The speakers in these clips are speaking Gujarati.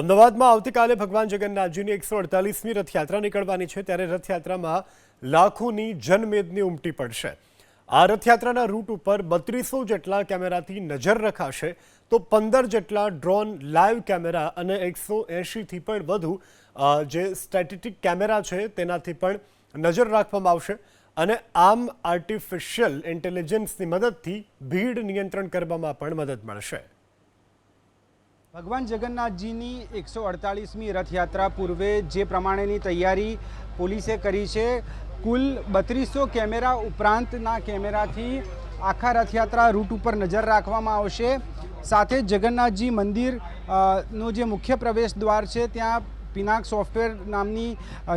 અમદાવાદમાં આવતીકાલે ભગવાન જગન્નાથજીની એકસો અડતાલીસમી રથયાત્રા નીકળવાની છે, ત્યારે રથયાત્રામાં લાખોની જનમેદની ઉમટી પડશે. આ રથયાત્રાના રૂટ ઉપર બત્રીસો જેટલા કેમેરાથી નજર રખાશે, તો પંદર જેટલા ડ્રોન લાઈવ કેમેરા અને એકસો એંશીથી પણ વધુ જે સ્ટેટિક કેમેરા છે, તેનાથી પણ નજર રાખવામાં આવશે. અને આમ આર્ટિફિશિયલ ઇન્ટેલિજન્સની મદદથી ભીડ નિયંત્રણ કરવામાં પણ મદદ મળશે. ભગવાન જગન્નાથજીની એકસો અડતાલીસમી રથયાત્રા પૂર્વે જે પ્રમાણેની તૈયારી પોલીસે કરી છે, કુલ બત્રીસો કેમેરા ઉપરાંતના કેમેરાથી આખા રથયાત્રા રૂટ ઉપર નજર રાખવામાં આવશે. સાથે જગન્નાથજી મંદિર નો જે મુખ્ય પ્રવેશ દ્વાર છે, ત્યાં પિનાક સોફ્ટવેર નામની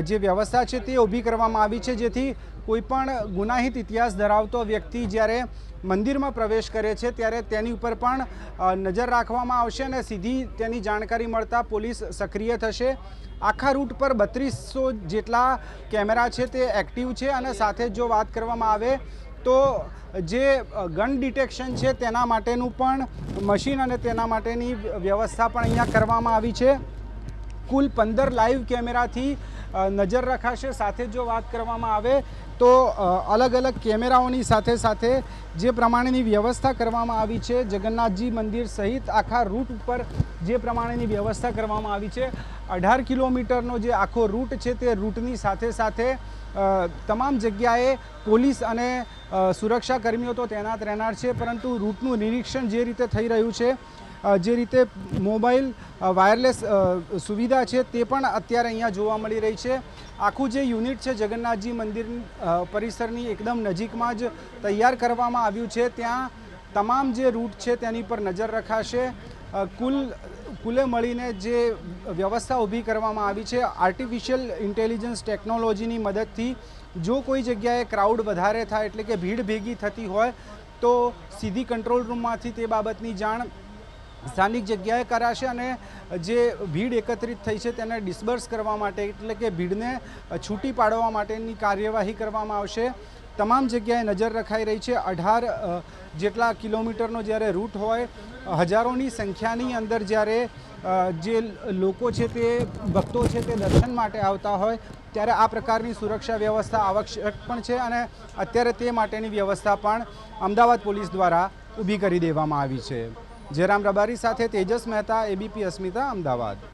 જે વ્યવસ્થા છે તે ઊભી કરવામાં આવી છે, જેથી કોઈપણ ગુનાહિત ઇતિહાસ ધરાવતો વ્યક્તિ જ્યારે મંદિરમાં પ્રવેશ કરે છે, ત્યારે તેની ઉપર પણ નજર રાખવામાં આવશે અને સીધી તેની જાણકારી મળતા પોલીસ સક્રિય થશે. આખા રૂટ પર બત્રીસો જેટલા કેમેરા છે તે એક્ટિવ છે અને સાથે જ વાત કરવામાં આવે તો જે ગન ડિટેક્શન છે તેના માટેનું પણ મશીન અને તેના માટેની વ્યવસ્થા પણ અહીંયા કરવામાં આવી છે. કુલ પંદર લાઈવ કેમેરાથી નજર રખાશે. સાથે જો વાત કરવામાં આવે તો અલગ અલગ કેમેરાઓની સાથે સાથે જે પ્રમાણેની વ્યવસ્થા કરવામાં આવી છે, જગન્નાથજી મંદિર સહિત આખા રૂટ ઉપર જે પ્રમાણેની વ્યવસ્થા કરવામાં આવી છે, અઢાર કિલોમીટરનો જે આખો રૂટ છે તે રૂટની સાથે સાથે તમામ જગ્યાએ પોલીસ અને સુરક્ષાકર્મીઓ સુરક્ષા કર્મીઓ તો તૈનાત રહેનાર છે, પરંતુ રૂટનું નિરીક્ષણ જે રીતે થઈ રહ્યું છે જે રીતે મોબાઈલ વાયરલેસ સુવિધા છે તે પણ અત્યારે અહીંયા જોવા મળી રહી છે. આખું જે યુનિટ છે જગન્નાથજી મંદિર પરિસરની એકદમ નજીકમાં જ તૈયાર કરવામાં આવ્યું છે. ત્યાં તમામ જે રૂટ છે તેની પર નજર રખાશે. કુલ, કુલે મળીને જે વ્યવસ્થા ઊભી કરવામાં આવી છે આર્ટિફિશિયલ ઇન્ટેલિજન્સ ટેકનોલોજીની મદદથી જો કોઈ જગ્યાએ ક્રાઉડ વધારે થાય એટલે કે ભીડ ભેગી થતી હોય, તો સીધી કંટ્રોલ રૂમમાંથી તે બાબતની જાણ સ્થાનિક જગ્યાએ કરાશે અને જે ભીડ એકત્રિત થઈ છે તેને ડિસ્બર્સ કરવા માટે, એટલે કે ભીડને છૂટી પાડવા માટેની કાર્યવાહી કરવામાં આવશે. તમામ જગ્યાએ નજર રખાઈ રહી છે. અઢાર જેટલા કિલોમીટરનો જ્યારે રૂટ હોય, હજારોની સંખ્યાની અંદર જ્યારે જે લોકો છે તે, ભક્તો છે તે દર્શન માટે આવતા હોય, ત્યારે આ પ્રકારની સુરક્ષા વ્યવસ્થા આવશ્યક પણ છે અને અત્યારે તે માટેની વ્યવસ્થા પણ અમદાવાદ પોલીસ દ્વારા ઊભી કરી દેવામાં આવી છે. જયરામ રબારી સાથે તેજસ મહેતા એબીપી અસ્મિતા અમદાવાદ.